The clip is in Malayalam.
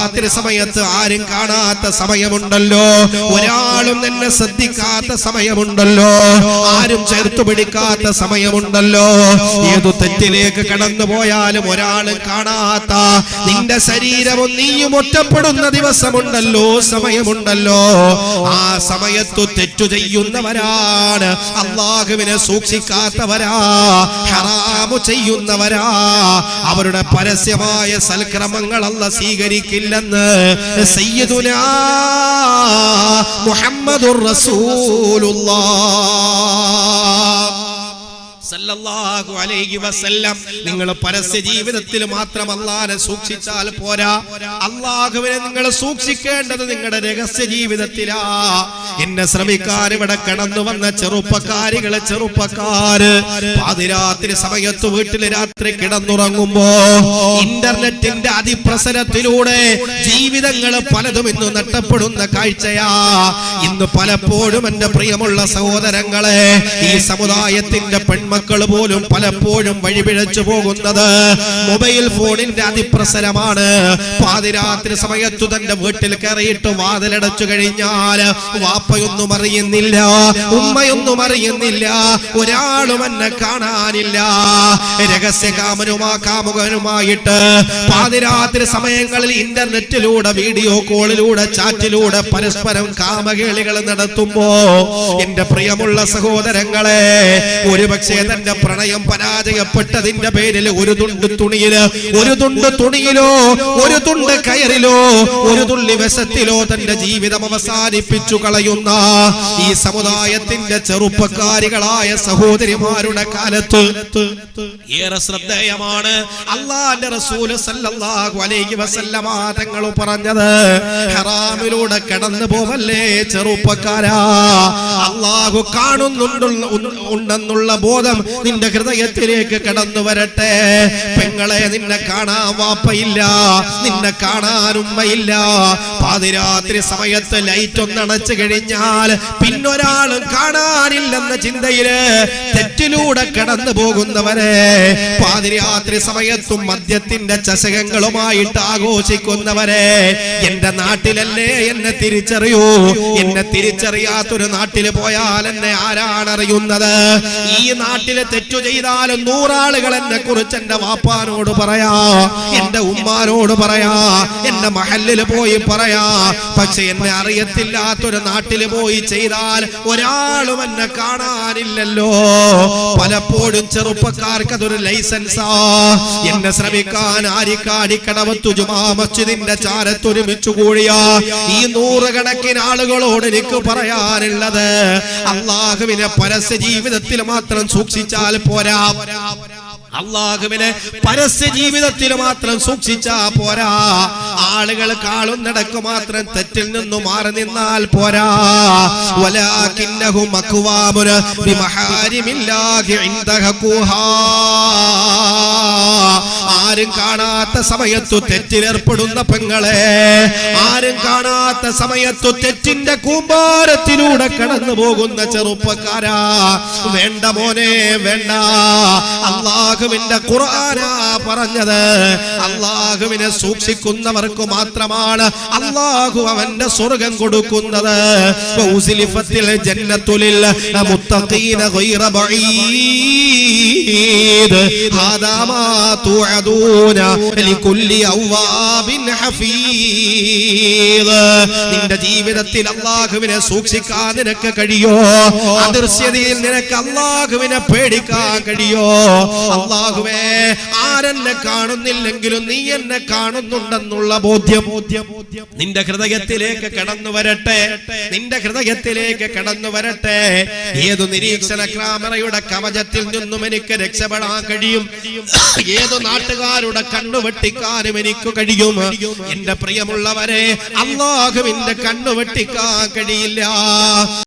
പാതിരാത്രി സമയത്ത് ആരും കാണാത്ത സമയമുണ്ടല്ലോ. ഒരാളും എന്നെ ശ്രദ്ധിക്കാത്ത സമയമുണ്ടല്ലോ. ആരും ചേർത്തു പിടിക്കാത്ത സമയമുണ്ടല്ലോ. ഏതു തെറ്റിലേക്ക് കടന്നു പോയാലും ഒരാളും കാണാത്ത നിന്റെ ശരീരവും നീയും ഒറ്റപ്പെടുന്ന ദിവസമുണ്ടല്ലോ സമയമുണ്ടല്ലോ. ആ സമയത്തു തെറ്റു ചെയ്യുന്നവരാണ്. അള്ളാഹുവിനെ സൂക്ഷിക്കാത്തവരാ ഹറാമു ചെയ്യുന്നവരാ. അവരുടെ പരസ്യമായ സൽക്രമങ്ങൾ അല്ല സ്വീകരിക്കില്ലെന്ന് സയ്യിദുനാ മുഹമ്മദുർ റസൂലുള്ളാഹ് അലൈഹി വസല്ലം. നിങ്ങൾ പരസ്യ ജീവിതത്തിൽ മാത്രം അള്ളാഹനെ സൂക്ഷിച്ചാൽ പോരാ. അള്ളാഹുവിനെ നിങ്ങൾ സൂക്ഷിക്കേണ്ടത് നിങ്ങളുടെ രഹസ്യ ജീവിതത്തിലാ. എന്നെ ശ്രമിക്കാൻ ഇവിടെ കടന്നു വന്ന ചെറുപ്പക്കാരികളെ ചെറുപ്പക്കാര് പാതിരാത്രി സമയത്ത് വീട്ടിൽ രാത്രി കിടന്നുറങ്ങുമ്പോ ഇന്റർനെറ്റിന്റെ അതിപ്രസരത്തിലൂടെ ജീവിതങ്ങൾ പലതും ഇന്ന് നഷ്ടപ്പെടുന്ന കാഴ്ചയാ. ഇന്ന് പലപ്പോഴും എന്റെ പ്രിയമുള്ള സഹോദരങ്ങളെ ഈ സമുദായത്തിന്റെ പെൺമക്കൾ പോലും പലപ്പോഴും വഴിപിഴച്ചു പോകുന്നത് മൊബൈൽ ഫോണിന്റെ അതിപ്രസരമാണ്. പാതിരാത്രി സമയത്തു തന്റെ വീട്ടിൽ കയറിയിട്ട് വാതിലടച്ചു കഴിഞ്ഞാൽ വാപ്പയൊന്നും അറിയുന്നില്ല ഉമ്മയൊന്നും അറിയുന്നില്ല ഒരാളും എന്നെ കാണാനില്ല. രഹസ്യകാമനുമാ കാമുകനുമായിട്ട് പാതിരാത്രി സമയങ്ങളിൽ ഇന്റർനെറ്റിലൂടെ വീഡിയോ കോളിലൂടെ ചാറ്റിലൂടെ പരസ്പരം കാമകേളികൾ നടത്തുമ്പോ എന്റെ പ്രിയമുള്ള സഹോദരങ്ങളെ ഒരുപക്ഷെ തന്റെ പ്രണയം പരാജയപ്പെട്ടതിന്റെ പേരിൽ ഒരു തുണ്ട് തുണിയിൽ ഒരു തുണ്ട് തുണിയിലോ ഒരു തുണ്ട് കയറിലോ ഒരു തുള്ളി വിശത്തിലോ തന്റെ ജീവിതം അവസാനിപ്പിച്ചു കളയുന്ന ഈ സമുദായത്തിന്റെ ചെറുപ്പക്കാരികളായ സഹോദരിമാരുടെ കാലത്ത് ഏറെ ശ്രദ്ധേയമാണ്. അള്ളാന്റെ റസൂൽ സല്ലല്ലാഹു അലൈഹി വസല്ലമ തങ്ങൾ പറഞ്ഞത് ഹറാമിലൂടെ കടന്നു പോവല്ലേ ചെറുപ്പക്കാരാ? അള്ളാഹു കാണുന്നുണ്ടുള്ള ഉണ്ടെന്നുള്ള ബോധം നിന്റെ ഹൃദയത്തിലേക്ക് കടന്നു വരട്ടെ. പെങ്ങളെ നിന്നെ കാണാൻ വാപ്പയില്ല. നിന്നെ കാണാൻ ഉമ്മയില്ല. പാതിരാത്രി സമയത്ത് ലൈറ്റ് ഒന്നണച്ചു കഴിഞ്ഞാൽ പിന്നൊരാളും കാണാനില്ലെന്ന ചിന്തയിൽ തെറ്റിലൂടെ കടന്നു പോകുന്നവരെ പാതിരാത്രി സമയത്തും മദ്യത്തിന്റെ ചശകങ്ങളുമായിട്ട് ആഘോഷിക്കുന്നവരെ എന്റെ നാട്ടിലല്ലേ എന്നെ തിരിച്ചറിയൂ? എന്നെ തിരിച്ചറിയാത്തൊരു നാട്ടിൽ പോയാൽ എന്നെ ആരാണറിയുന്നത് ഈ ഈ നാട്ടിൽ തെറ്റു ചെയ്താലും നൂറാളുകൾ എന്നെ കുറിച്ച് എന്റെ വാപ്പാനോട് പറയാ എന്റെ ഉമ്മാനോട് പറയാ എന്റെ മഹലിൽ പോയി പറയാ. പക്ഷെ എന്നെ അറിയത്തില്ലാത്തൊരു നാട്ടിൽ പോയി ചെയ്താൽ ഒരാളും എന്നെ കാണാനില്ലല്ലോ. പലപ്പോഴും ചെറുപ്പക്കാർക്ക് അതൊരു ലൈസൻസാ. എന്നെ ശ്രമിക്കാൻ ആരിക്കാടിക്കടവ് കടവത്തു ജുമാ മസ്ജിദിന്റെ ചാരത്തൊരുമിച്ചു കൂടിയാ. ഈ നൂറുകണക്കിന് ആളുകളോട് എനിക്ക് പറയാനുള്ളത് അള്ളാഹുവിനെ പരസ്യ ജീവിതത്തിൽ മാത്രം സൂക്ഷിച്ചാൽ പോരാ. അള്ളാഹുവിനെ പരസ്യ ജീവിതത്തിൽ മാത്രം സൂക്ഷിച്ചാ പോരാ. ആളുകൾ കാളും നടക്കു മാത്രം തെറ്റിൽ നിന്നു മാറി നിന്നാൽ പോരാ. വലാകിന്നഹു ആരും കാണാത്ത സമയത്തു തെറ്റിലേർപ്പെടുന്ന പെങ്ങളെ. ആരും കാണാത്ത സമയത്തു തെറ്റിന്റെ കൂമ്പാരത്തിലൂടെ കടന്നു പോകുന്ന ചെറുപ്പക്കാരാ. വേണ്ട മോനെ വേണ്ട. അള്ളാഹുവിന്റെ ഖുർആനാ പറഞ്ഞത്. അള്ളാഹുവിനെ സൂക്ഷിക്കുന്നവർക്ക് മാത്രമാണ് അള്ളാഹു അവന്റെ സ്വർഗം കൊടുക്കുന്നത്. ജന്നത്തുലിൽ മുത്തഖീന ഗൈറ ബഈദ്. ഹാദാ മാ തുഅദൂന ലികുല്ലി അവ്വാബിൻ ഹഫീദ് നിന്റെ ജീവിതത്തിൽ അള്ളാഹുവിനെ സൂക്ഷിക്കാൻ നിനക്ക് കഴിയോ? അദൃശ്യതയിൽ നിനക്ക് അള്ളാഹുവിനെ പേടിക്കാൻ കഴിയോ? അള്ളാഹുവേ ആരെന്നെ കാണുന്നില്ലെങ്കിലും നീ എന്നെ കാണുന്നുണ്ടെന്നുള്ള ബോധ്യം നിന്റെ ഹൃദയത്തിലേക്ക് കടന്നു വരട്ടെ. നിന്റെ ഹൃദയത്തിലേക്ക് കടന്നു വരട്ടെ. ഏതു നിരീക്ഷണ ക്യാമറയുടെ കവചത്തിൽ നിന്നും എനിക്ക് രക്ഷപ്പെടാൻ കഴിയും? ഏതു നാട്ടുകാരുടെ കണ്ണു വെട്ടിക്കാനും എനിക്ക് കഴിയും? എന്റെ പ്രിയമുള്ളവരെ അള്ളാഹുവിന്റെ കണ്ണുവെട്ടിക്കാൻ കഴിയില്ല.